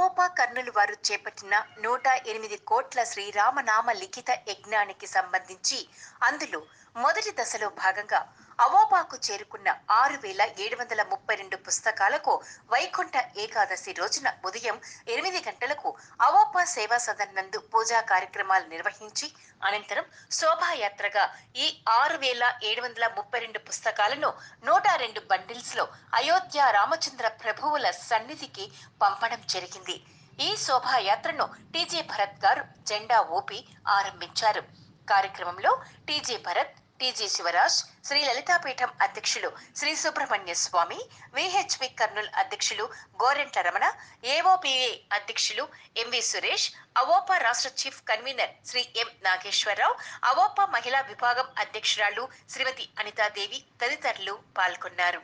అవోపా కర్నూలు వారు చేపట్టిన నూట ఎనిమిది కోట్ల శ్రీరామనామ లిఖిత యజ్ఞానికి సంబంధించి అందులో మొదటి దశలో భాగంగా అవోపాకు చేరుకున్న ఆరు వేల ఏడు వందల ముప్పై రెండు పుస్తకాలకు వైకుంఠ ఏకాదశి రోజున ఉదయం ఎనిమిది గంటలకు అవోపా సేవా సదన్ నందు పూజా కార్యక్రమాలు నిర్వహించి అనంతరం శోభాయాత్రగా ఈ ఆరు వేల ఏడు వందల ముప్పై రెండు పుస్తకాలను నూట రెండు బండిల్స్లో అయోధ్య రామచంద్ర ప్రభువుల సన్నిధికి పంపడం జరిగింది. ఈ శోభాయాత్రను టీజే భరత్ గారు జెండా ఊపి ఆరంభించారు. కార్యక్రమంలో టీజే భరత్ టీజీ శివరాజ్ శ్రీ లలితాపీఠం అధ్యక్షులు శ్రీ సుబ్రహ్మణ్య స్వామి విహెచ్పి కర్నూల్ అధ్యక్షులు గోరెంట్ల రమణ ఏఓపిఏ అధ్యక్షులు ఎంవి సురేష్ అవోపా రాష్ట్ర chief convener Shri M Nageswara Rao AVOPA మహిళా విభాగం అధ్యక్షురాలు శ్రీమతి అనితాదేవి తదితరులు పాల్గొన్నారు.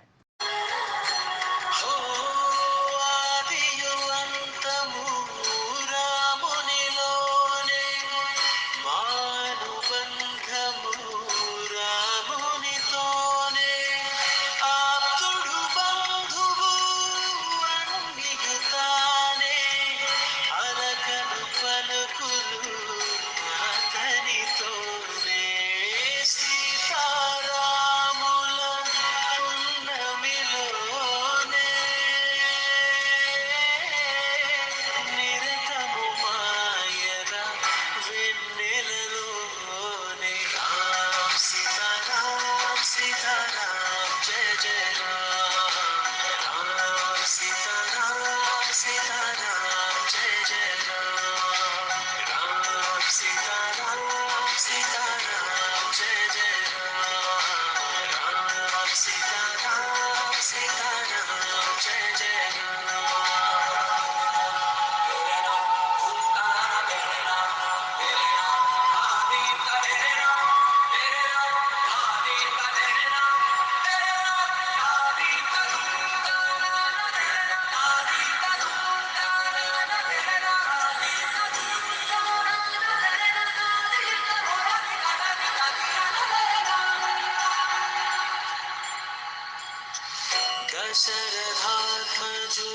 దశరథాత్మజుని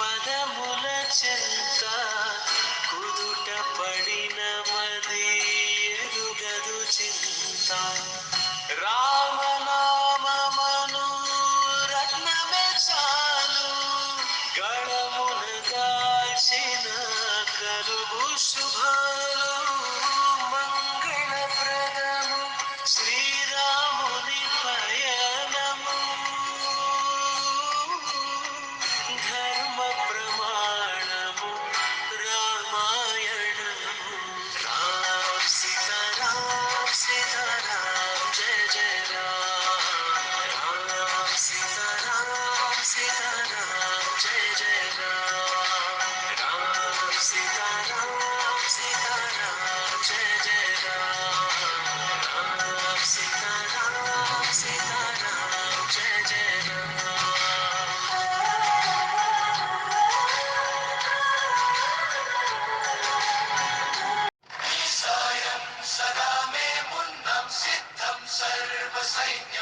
పదముల చెంత కుదుట పడిన మది ఎరుగదు చింత. I.